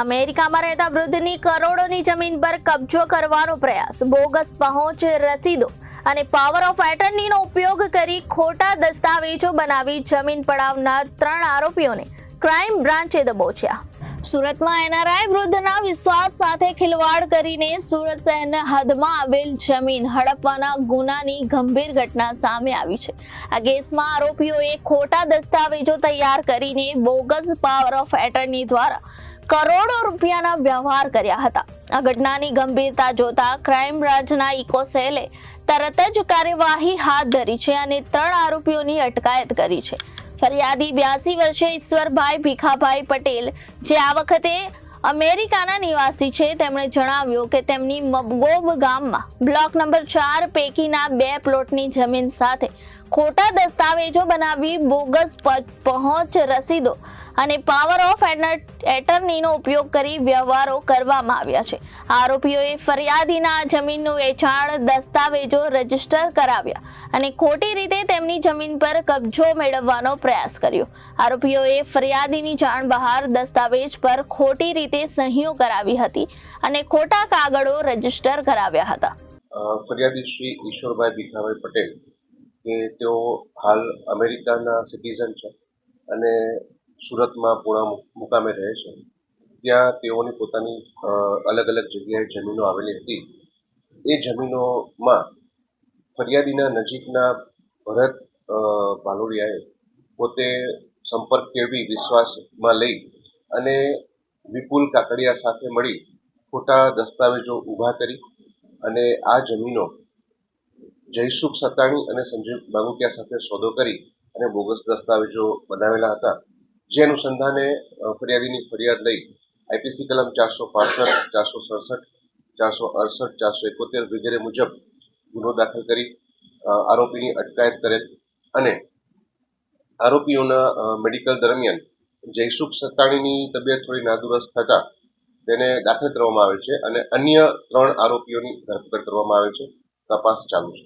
અમેરિકામાં રહેતા વૃદ્ધની કરોડોની જમીન પર કબજો કરવાનો પ્રયાસ. બોગસ પહોંચ રસીદો અને પાવર ઓફ એટર્નીનો ઉપયોગ કરી ખોટા દસ્તાવેજો બનાવી જમીન પડાવનાર ત્રણ આરોપીઓને ક્રાઇમ બ્રાન્ચે દબોચ્યા. સુરતમાં એનઆરઆઈ વૃદ્ધના વિશ્વાસ સાથે ખિલવાડ કરીને સુરત શહેરના હદમાં આવેલ જમીન હડપવાના ગુનાની ગંભીર ઘટના સામે આવી છે. આ કેસમાં આરોપીઓએ ખોટા દસ્તાવેજો તૈયાર કરીને બોગસ પાવર ઓફ એટર્ની દ્વારા કરોડો રૂપિયાના વ્યવહાર કર્યા હતા. આ ઘટનાની ગંભીરતા જોતા ક્રાઇમ બ્રાન્ચના ઇકો સેલે તરત જ કાર્યવાહી હાથ ધરી છે અને ત્રણ આરોપીઓની અટકાયત કરી છે. ફરિયાદી બ્યાસી વર્ષે ઈશ્વરભાઈ ભીખાભાઈ પટેલ, જે આ વખતે અમેરિકાના નિવાસી છે, તેમણે જણાવ્યું કે તેમની મબગોબ ગામમાં બ્લોક નંબર ચાર પૈકીના બે પ્લોટની જમીન સાથે ખોટા દસ્તાવેજો બનાવી બોગસ પહોંચ રસીદો અને પાવર ઓફ એટર્નીનો ઉપયોગ કરી વ્યવહારો કરવામાં આવ્યા છે. આરોપીઓએ ફરિયાદીના જમીનનું વેચાણ, દસ્તાવેજો રજિસ્ટર કરાવ્યા અને ખોટી રીતે તેમની જમીન પર કબજો મેળવવાનો પ્રયાસ કર્યો. આરોપીઓએ ફરિયાદીની જાણ બહાર દસ્તાવેજ પર ખોટી રીતે સહીઓ કરાવી હતી અને ખોટા કાગળો રજિસ્ટર કરાવ્યા હતા. ફરિયાદી શ્રી ઈશ્વરભાઈ ભીખાભાઈ પટેલ, કે તેઓ હાલ અમેરિકાના સિટીઝન છે અને સુરતમાં પૂણા મુકામે રહે છે. ત્યાં તેઓની પોતાની અલગ અલગ જગ્યાએ જમીનો આવેલી હતી. એ જમીનોમાં ફરિયાદીના નજીકના ભરત ભાલોડિયાએ પોતે સંપર્ક કેળવી વિશ્વાસમાં લઈ અને વિપુલ કાકડિયા સાથે મળી ખોટા દસ્તાવેજો ઊભા કરી અને આ જમીનો જયસુખ સતાણી અને સંજીવ બાગુકિયા સાથે સોદો કરી અને બોગસ દસ્તાવેજો બનાવેલા હતા. જે અનુસંધાને ફરિયાદીની ફરિયાદ લઈ આઈપીસી કલમ ચારસો પાસઠ, ચારસો સડસઠ, ચારસો અડસઠ, ચારસો એકોતેર વગેરે મુજબ ગુનો દાખલ કરી આરોપીની અટકાયત કરેલ અને આરોપીઓના મેડિકલ દરમિયાન જયસુખ સત્તાણીની તબિયત થોડી નાદુરસ્ત થતા તેને દાખલ કરવામાં આવે છે અને અન્ય ત્રણ આરોપીઓની ધરપકડ કરવામાં આવે છે. તપાસ ચાલુ છે.